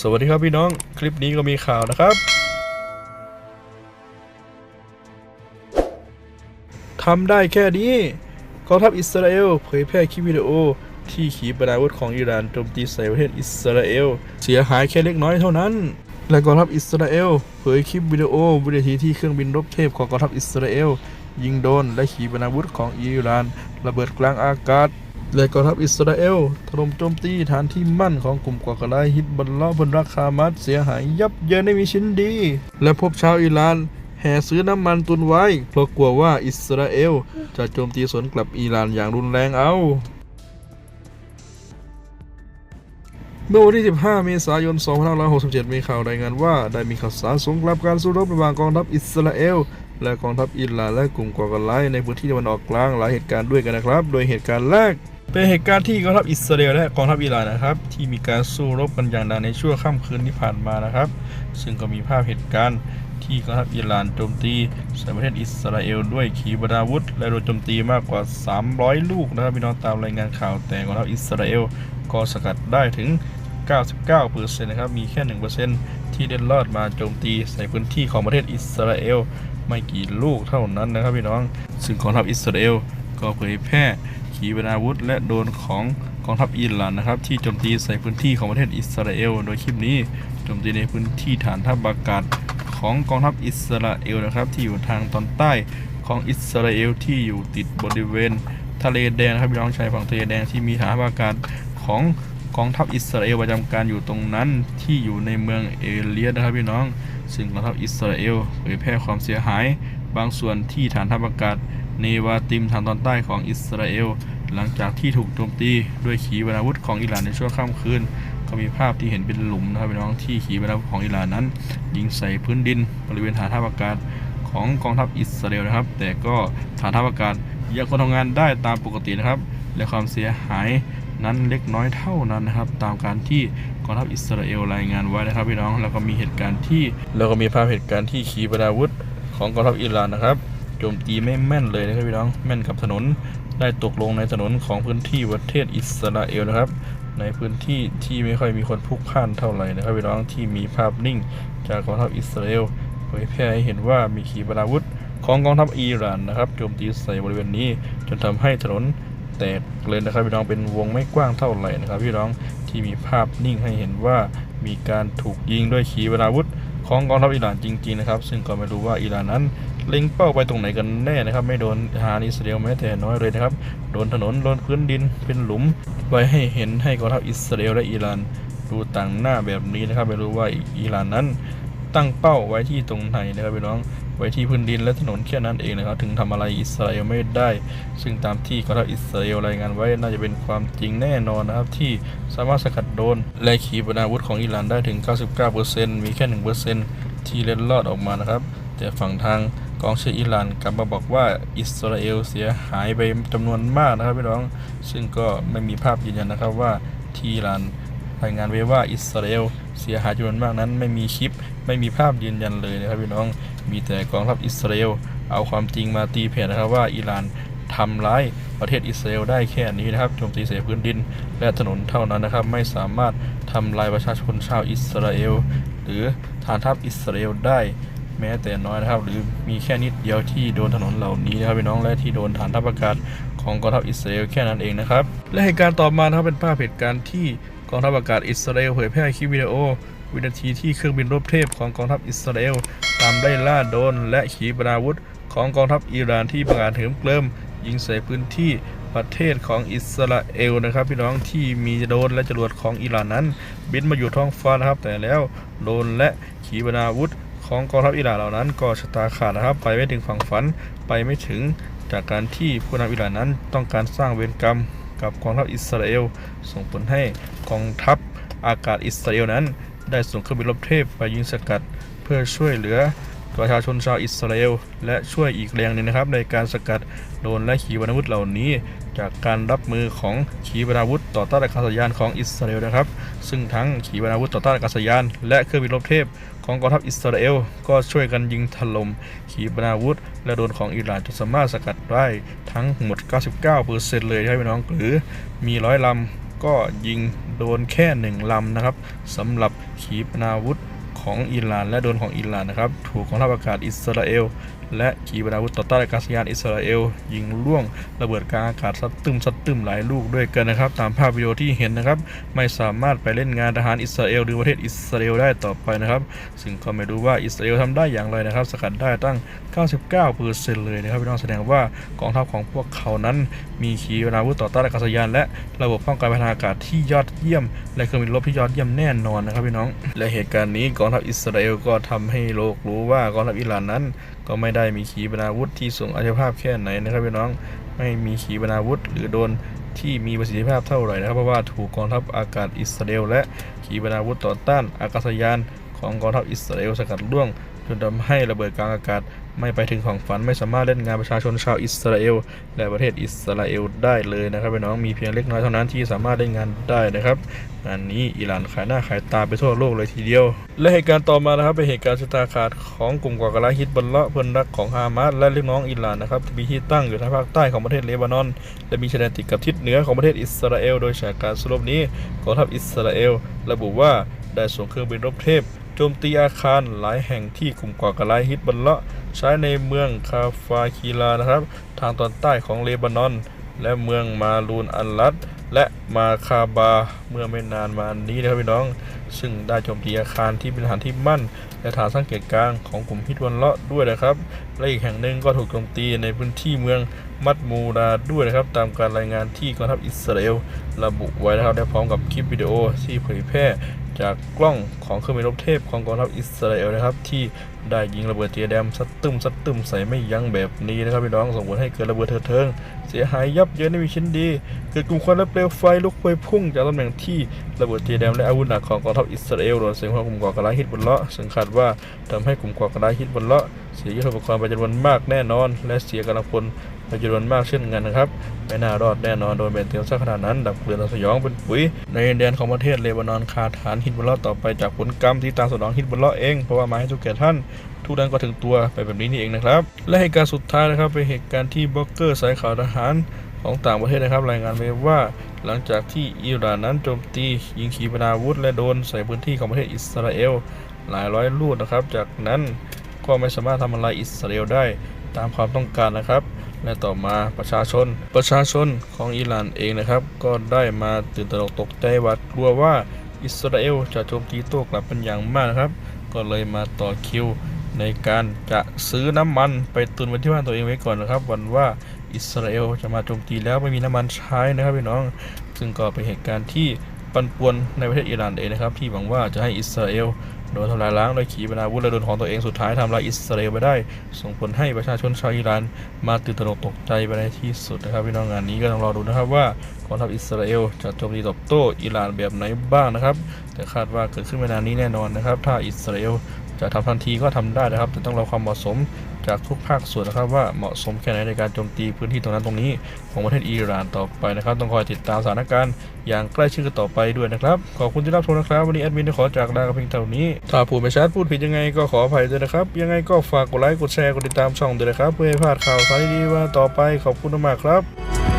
สวัสดีครับพี่น้อง คลิปนี้ก็มีข่าวนะครับ ทำได้แค่นี้กองทัพอิสราเอลเผยแพร่คลิปวิดีโอ ที่ขีปนาวุธของอิหร่านโจมตีใส่ประเทศอิสราเอล เสียหายแค่เล็กน้อยเท่านั้น และกองทัพอิสราเอลเผยคลิปวิดีโอวินาทีที่เครื่องบินรบเทพของกองทัพอิสราเอลยิงโดนและขีปนาวุธของอิหร่าน ระเบิดกลางอากาศ และกองทัพอิสราเอลถล่มโจมตีฐานที่มั่นของกลุ่มก่อการร้ายฮิตบัลลอบนรักคามัสเสียหายยับเยินไม่มีชิ้นดี และพบชาวอิหร่านแห่ซื้อน้ำมันตุนไว้ เพราะกลัวว่าอิสราเอลจะโจมตีสวนกลับอิหร่านอย่างรุนแรงเอาเมื่อวันที่ 15 เมษายน 2567 มีข่าวรายงานว่า ได้มีข่าวสารสงครามการสู้รบระหว่างกองทัพอิสราเอล และกองทัพอิหร่านและกลุ่มก่อการร้ายในพื้นที่ตะวันออกกลางหลายเหตุการณ์ด้วยกันนะครับ โดยเหตุการณ์แรก เป็นเหตุการณ์ที่กองทัพอิสราเอลและกองทัพอิหร่านนะครับ ที่มีการสู้รบกันอย่างดังในช่วงค่ำคืนที่ผ่านมานะครับ ซึ่งก็มีภาพเหตุการณ์ที่กองทัพอิหร่านโจมตีใส่ประเทศอิสราเอลด้วยขีปนาวุธ และโดนโจมตีมากกว่า 300 ลูกนะครับพี่น้องตามรายงานข่าวแต่กองทัพอิสราเอลก็สกัดได้ถึง 99%นะครับมีแค่ 1%ที่เด็ดรอดมาโจมตีใส่พื้นที่ของประเทศอิสราเอลไม่กี่ลูกเท่านั้นนะครับพี่น้อง ซึ่งกองทัพอิสราเอลก็เผยแพร่ ขีปนาวุธ และโดนของกองทัพอิหร่านนะครับที่โจมตีใส่พื้นที่ของประเทศอิสราเอล โดยคลิปนี้โจมตีในพื้นที่ฐานทัพอากาศของกองทัพอิสราเอลนะครับที่อยู่ทางตอนใต้ของอิสราเอลที่อยู่ติดบริเวณ ทะเลแดงนะครับพี่น้องชายฝั่งทะเลแดงที่มีฐานทัพอากาศของกองทัพอิสราเอลประจำการอยู่ตรงนั้นที่อยู่ในเมืองเอเลียสนะครับพี่น้อง ซึ่งกองทัพอิสราเอลเผยแพร่ความเสียหาย บางส่วนที่ฐานทัพอากาศ เนวาติมทางตอนใต้ของอิสราเอล หลังจากที่ถูกโจมตีด้วยขีปนาวุธของอิหร่านในช่วงค่ำคืน ก็มีภาพที่เห็นเป็นหลุมนะครับพี่น้องที่ขีปนาวุธของอิหร่านนั้น ยิงใส่พื้นดินบริเวณฐานทัพอากาศของกองทัพอิสราเอลนะครับ แต่ก็ฐานทัพอากาศยังคงทำงานได้ตามปกตินะครับ และความเสียหายนั้นเล็กน้อยเท่านั้นนะครับ ตามการที่กองทัพอิสราเอลรายงานไว้นะครับพี่น้องแล้วก็มีเหตุการณ์ที่แล้วก็มีภาพเหตุการณ์ที่ขีปนาวุธของกองทัพอิหร่านนะครับ โจมตีไม่แม่นเลยนะครับพี่น้องแม่นกับถนนได้ตกลงในถนนของพื้นที่ประเทศอิสราเอลนะครับ ในพื้นที่ที่ไม่ค่อยมีคนพลุกพล่านเท่าไหร่นะครับพี่น้องที่มีภาพนิ่ง จากกองทัพอิสราเอลเผยแพร่ให้เห็นว่ามีขีปนาวุธของกองทัพอิหร่านนะครับโจมตีใส่บริเวณนี้ จนทำให้ถนนแตกเลยนะครับพี่น้องเป็นวงไม่กว้างเท่าไหร่นะครับพี่น้องที่มีภาพนิ่งให้เห็นว่ามีการถูกยิงด้วยขีปนาวุธ ของกองทัพอิหร่านจริงๆนะครับ ซึ่งก็ไม่รู้ว่าอิหร่านนั้นเล็งเป้าไปตรงไหนกันแน่นะครับ ไม่โดนฮานอิสราเอลแม้แต่น้อยเลยนะครับ โดนถนนโดนพื้นดินเป็นหลุม ไว้ให้เห็นให้กองทัพอิสราเอลและอิหร่านดูต่างหน้าแบบนี้นะครับ ไม่รู้ว่าอิหร่านนั้นตั้งเป้าไว้ที่ตรงไหนนะครับพี่น้อง ไว้ที่พื้นดินและถนนแค่นั้นเองนะครับ ถึงทำอะไรอิสราเอลไม่ได้ ซึ่งตามที่กองทัพอิสราเอลรายงานไว้น่าจะเป็นความจริงแน่นอนนะครับที่สามารถสกัดโดน และขีปนาวุธของอิหร่านได้ถึง 99%มีแค่ 1%ที่เล็ดลอดออกมานะครับ แต่ฝั่งทางกองเชียร์อิหร่านกลับมาบอกว่าอิสราเอลเสียหายไปจำนวนมากนะครับพี่น้อง ซึ่งก็ไม่มีภาพยืนยันนะครับว่าที่อิหร่านรายงานไว้ว่าอิสราเอลเสียหายจำนวนมากนั้น ไม่มีคลิปไม่มีภาพยืนยันเลยนะครับพี่น้อง มีแต่กองทัพอิสราเอลเอาความจริงมาตีแผ่นะครับว่าอิหร่านทำร้ายประเทศอิสราเอลได้แค่นี้นะครับโจมตีใส่พื้นดิน และถนนเท่านั้นนะครับ ไม่สามารถทำลายประชาชนชาวอิสราเอลหรือฐานทัพอิสราเอลได้แม้แต่น้อยนะครับ หรือมีแค่นิดเดียวที่โดนถนนเหล่านี้นะครับพี่น้องและที่โดนฐานทัพอากาศของกองทัพอิสราเอลแค่นั้นเองนะครับและเหตุการณ์ต่อมานะครับเป็นภาพเหตุการณ์ที่กองทัพอากาศอิสราเอลเผยแพร่คลิปวิดีโอ วินาทีที่เครื่องบินรบเทพของกองทัพอิสราเอลตามไล่ล่าโดนและขีปนาวุธของกองทัพอิหร่านที่บังอาจเหิมเกลิมยิงใส่พื้นที่ประเทศของอิสราเอลนะครับ พี่น้องที่มีโดนและจรวดของอิหร่านนั้น บินมาอยู่ท้องฟ้านะครับ แต่แล้วโดนและขีปนาวุธของกองทัพอิหร่านเหล่านั้นก็ชะตาขาดนะครับ ไปไม่ถึงฝั่งฝันไปไม่ถึงจากการที่ผู้นำอิหร่านนั้นต้องการสร้างเวรกรรมกับกองทัพอิสราเอลส่งผลให้กองทัพอากาศอิสราเอลนั้น ได้ส่งเครื่องบินรบเทพไปยิงสกัด เพื่อช่วยเหลือประชาชนชาวอิสราเอล และช่วยอีกแรงหนึ่งนะครับ ในการสกัดโดรนและขีปนาวุธเหล่านี้ จากการรับมือของขีปนาวุธต่อต้านอากาศยานของอิสราเอลนะครับ ซึ่งทั้งขีปนาวุธต่อต้านอากาศยาน และเครื่องบินรบเทพของกองทัพอิสราเอล ก็ช่วยกันยิงถล่มขีปนาวุธ และโดรนของอิหร่านจนสามารถสกัดได้ทั้งหมด 99%เลยนะครับพี่น้องหรือมีร้อยลำ ก็ยิงโดนแค่หนึ่งลำนะครับสำหรับขีปนาวุธของอิหร่านและโดนของอิหร่านนะครับ ถูกของทัพอากาศอิสราเอลและขีปนาวุธต่อต้านอากาศยานอิสราเอล ยิงล่วงระเบิดกลางอากาศซัดตึมซัดตึมหลายลูกด้วยกันนะครับ ตามภาพวิดีโอที่เห็นนะครับ ไม่สามารถไปเล่นงานทหารอิสราเอลหรือประเทศอิสราเอลได้ต่อไปนะครับ ซึ่งก็ไม่รู้ว่าอิสราเอลทำได้อย่างไรนะครับ สกัดได้ตั้ง 99%เลยนะครับพี่น้องแสดงว่ากองทัพของพวกเขานั้น มีขีปนาวุธต่อต้านอากาศยาน และระบบป้องกันพัฒนาอากาศที่ยอดเยี่ยม และเครื่องบินรบที่ยอดเยี่ยมแน่นอนนะครับพี่น้อง และเหตุการณ์นี้กองทัพอิสราเอลก็ทำให้โลกรู้ว่ากองทัพอิหร่านนั้น ก็ไม่ได้มีขีปนาวุธที่ทรงอานุภาพแค่ไหนนะครับพี่น้องไม่มีขีปนาวุธ หรือโดนที่มีประสิทธิภาพเท่าไหร่นะครับเพราะว่าถูกกองทัพอากาศอิสราเอลและขีปนาวุธต่อต้านอากาศยาน ของกองทัพอิสราเอลสกัดล่วงจนทำให้ระเบิดกลางอากาศไม่ไปถึงของฝันไม่สามารถเล่นงานประชาชนชาวอิสราเอลและประเทศอิสราเอลได้เลยนะครับพี่น้องมีเพียงเล็กน้อยเท่านั้นที่สามารถเล่นงานได้นะครับงานนี้อิหร่านขายหน้าขายตาไปทั่วโลกเลยทีเดียว และเหตุการณ์ต่อมานะครับเป็นเหตุการณ์ชะตาขาดของกลุ่มก่อการร้ายฮิตบัลเลาะเพื่อนรักของฮามาสและลูกน้องอิหร่านนะครับที่มีที่ตั้งอยู่ทางภาคใต้ของประเทศเลบานอน และมีชายแดนติดกับทิศเหนือของประเทศอิสราเอล โดยจากการสรุปนี้กองทัพอิสราเอล ระบุว่าได้ส่งเครื่องบินรบเทพ โจมตีอาคารหลายแห่งที่กลุ่มก่อการร้ายฮิตบัลเลาะใช้ในเมืองคาฟาคีลานะครับ ทางตอนใต้ของเลบานอน และเมืองมาลูนอัลลัดและมาคาบาเมื่อไม่นานมานี้นะครับพี่น้อง ซึ่งได้โจมตีอาคารที่เป็นฐานที่มั่น และฐานสังเกตการของกลุ่มฮิตบัลเลาะด้วยนะครับ และอีกแห่งหนึ่งก็ถูกโจมตีในพื้นที่เมืองมัดมูดาด้วยนะครับ ตามการรายงานที่กองทัพอิสราเอลระบุไว้นะครับและพร้อมกับคลิปวิดีโอที่เผยแพร่ จากกล้องของเครื่องบินรบเทพของกองทัพอิสราเอลนะครับ ที่ได้ยิงระเบิดเจียแดมซัดตึมซัดตึมใส่ไม่ยั้งแบบนี้นะครับพี่น้องส่งผลให้เกิดระเบิดเถิดเทิง เสียหายยับเยินไม่มีชิ้นดี เกิดกลุ่มควันและเปลวไฟลุกพวยพุ่งจากตำแหน่งที่ระเบิดเจียแดมและอาวุธหนักของกองทัพอิสราเอลโดนเสียงของกลุ่มก่อการร้ายฮิตบุลเลาะซึ่งคาดว่าทำให้กลุ่มก่อการร้ายฮิตบุลเลาะเสียยุทธปกรณ์ไปจำนวนมากแน่นอน และเสียกำลังพล ไปจำนวนมากเช่นกันนะครับ ไม่น่ารอดแน่นอนโดนเบนเตียวซะขนาดนั้น ดับเบือนสยองเป็นปุ๋ย ในแดนของประเทศเลบานอนขาฐานฮิตบุลเลาะต่อไปจากผลกรรมที่ตามสนองฮิตบุลเลาะเอง เพราะว่ามาให้ทุกแก่ท่านทุกด้านก็ถึงตัวไปแบบนี้นี่เองนะครับ และเหตุการณ์สุดท้ายนะครับเป็นเหตุการณ์ที่บล็อกเกอร์สายข่าวทหารของต่างประเทศนะครับ รายงานไว้ว่าหลังจากที่อิหร่านนั้นโจมตี ยิงขีปนาวุธ และโดนใส่พื้นที่ของประเทศอิสราเอล หลายร้อยลูกนะครับ จากนั้นก็ไม่สามารถทำอะไรอิสราเอลได้ตามความต้องการนะครับ และต่อมาประชาชน ประชาชนของอิหร่านเองนะครับ ก็ได้มาตื่นตระหนกตกใจหวาดกลัวว่าอิสราเอลจะโจมตีโต้กลับเป็นอย่างมากนะครับ ก็เลยมาต่อคิวในการจะซื้อน้ำมันไปตุนไว้ที่บ้านตัวเองไว้ก่อนนะครับ วันว่าอิสราเอลจะมาโจมตีแล้วไม่มีน้ำมันใช้นะครับพี่น้อง ซึ่งก็เป็นเหตุการณ์ที่ ปั่นป่วนในประเทศอิหร่านเองนะครับ ที่หวังว่าจะให้อิสราเอลโดนทำลายล้างโดยขีปนาวุธและโดนของตัวเองสุดท้ายทำลายอิสราเอลไปได้ ส่งผลให้ประชาชนชาวอิหร่านมาตื่นตระหนกตกใจไปในที่สุดนะครับพี่น้องงานนี้ก็ต้องรอดูนะครับว่ากองทัพอิสราเอลจะโจมตีตอบโต้อิหร่านแบบไหนบ้างนะครับ แต่คาดว่าเกิดขึ้นไม่นานนี้แน่นอนนะครับ ถ้าอิสราเอล จะทำทันทีก็ทำได้นะครับ แต่ต้องรอความเหมาะสมจากทุกภาคส่วนนะครับว่าเหมาะสมแค่ไหนในการโจมตีพื้นที่ตรงนั้นตรงนี้ ของประเทศอิหร่านต่อไปนะครับ ต้องคอยติดตามสถานการณ์อย่างใกล้ชิดกันต่อไปด้วยนะครับ ขอบคุณที่รับชมนะครับ วันนี้แอดมินขอจากลาเพียงเท่านี้ ถ้าพูดไม่ชัดพูดผิดยังไงก็ขออภัยด้วยนะครับ ยังไงก็ฝากกดไลค์กดแชร์กดติดตามช่องด้วยนะครับ เพื่อให้พลาดข่าวสารดีๆว่าต่อไปขอบคุณมากครับ